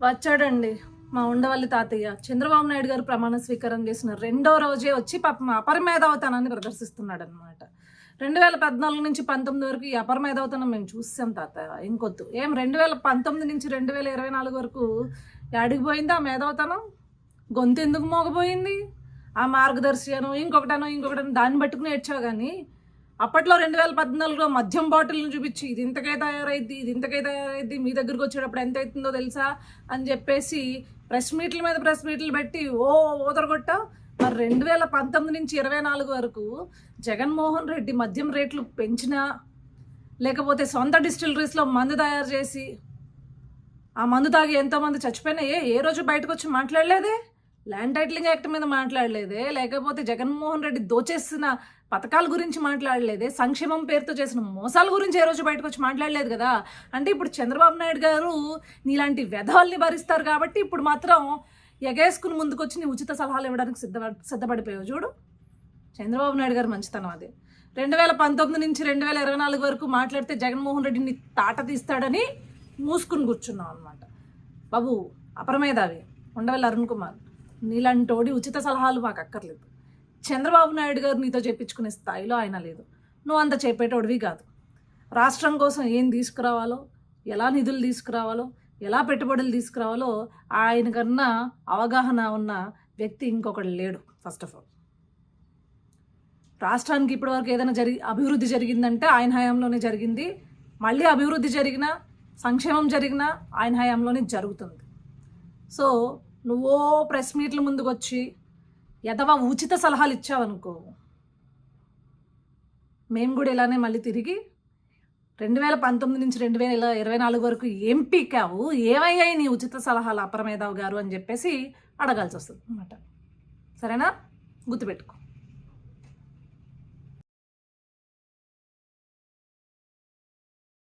వచ్చాడండి. మా ఉండవల్లి తాతయ్య. చంద్రబాబు నాయుడు గారు ప్రమాణ స్వీకారం చేసిన రెండో రోజే వచ్చి పాపం అపరమేధావతనాన్ని ప్రదర్శిస్తున్నాడు అనమాట రెండు వేల పద్నాలుగు నుంచి పంతొమ్మిది వరకు ఈ అపరమేధావతనం మేము చూసాం తాతయ్య ఇంకొద్దు ఏం రెండు వేల పంతొమ్మిది నుంచి రెండు వేల ఇరవై నాలుగు వరకు యాడికి పోయింది ఆ మేధావతనం. గొంతు ఎందుకు మోగపోయింది ఆ మార్గదర్శి అను ఇంకొకటనో ఇంకొకటనో దాన్ని పట్టుకుని ఏడ్చావు కానీ అప్పట్లో రెండు వేల పద్నాలుగులో మద్యం బాటిల్ని చూపించి ఇది ఇంతకే తయారైద్ది ఇది ఇంతకే తయారైద్ది మీ దగ్గరికి వచ్చేటప్పుడు ఎంత అవుతుందో తెలుసా? అని చెప్పేసి ప్రెస్ మీట్ల మీద ప్రెస్ మీట్లు పెట్టి ఓ ఓదరగొట్ట. మరి రెండు వేల పంతొమ్మిది నుంచి ఇరవై నాలుగు వరకు జగన్మోహన్ రెడ్డి మద్యం రేట్లు పెంచినా లేకపోతే సొంత డిస్టిలరీస్లో మందు తయారు చేసి ఆ మందు తాగి ఎంతోమంది చచ్చిపోయినా ఏ ఏ రోజు బయటకు వచ్చి మాట్లాడలేదే? ల్యాండ్ టైటిలింగ్ యాక్ట్ మీద మాట్లాడలేదే లేకపోతే జగన్మోహన్ రెడ్డి దోచేసిన పథకాల గురించి మాట్లాడలేదే సంక్షేమం పేరుతో చేసిన మోసాల గురించి ఏ రోజు బయటకు వచ్చి మాట్లాడలేదు కదా? అంటే ఇప్పుడు చంద్రబాబు నాయుడు గారు నీలాంటి వ్యధాల్ని భరిస్తారు కాబట్టి ఇప్పుడు మాత్రం ఎగేసుకుని ముందుకొచ్చి నీ ఉచిత సలహాలు ఇవ్వడానికి సిద్ధ సిద్ధపడిపోయావు చూడు. చంద్రబాబు నాయుడు గారు మంచితనం అది. రెండు వేల పంతొమ్మిది నుంచి రెండు వేల ఇరవై నాలుగు వరకు మాట్లాడితే జగన్మోహన్ రెడ్డిని తాట తీస్తాడని మూసుకుని కూర్చున్నాం అనమాట బాబు అపరమేధావి ఉండవల్లి అరుణ్ కుమార్. నీలాంటోడి ఉచిత సలహాలు మాకు అక్కర్లేదు చంద్రబాబు నాయుడు గారు నీతో చెప్పించుకునే స్థాయిలో ఆయన లేదు. నువ్వు అంత చెప్పేటోడివి కాదు. రాష్ట్రం కోసం ఏం తీసుకురావాలో ఎలా నిధులు తీసుకురావాలో ఎలా పెట్టుబడులు తీసుకురావాలో ఆయన కన్నా అవగాహన ఉన్న వ్యక్తి ఇంకొకడు లేడు ఫస్ట్ ఆఫ్ ఆల్ రాష్ట్రానికి ఇప్పటివరకు ఏదైనా జరిగి అభివృద్ధి జరిగిందంటే ఆయన హయాంలోనే జరిగింది. మళ్ళీ అభివృద్ధి జరిగినా సంక్షేమం జరిగినా ఆయన హయాంలోనే జరుగుతుంది. సో నువ్వో ప్రెస్ మీట్ల ముందుకు వచ్చి ఎదవ ఉచిత సలహాలు ఇచ్చావనుకో మేము కూడా ఇలానే మళ్ళీ తిరిగి రెండు వేల పంతొమ్మిది నుంచి రెండు వేల ఇరవై నాలుగు వరకు ఏం పీకావు? ఏమయ్యాయి నీ ఉచిత సలహాలు అపరమేధావు గారు అని చెప్పేసి అడగాల్సి వస్తుంది అనమాట సరేనా? గుర్తుపెట్టుకో.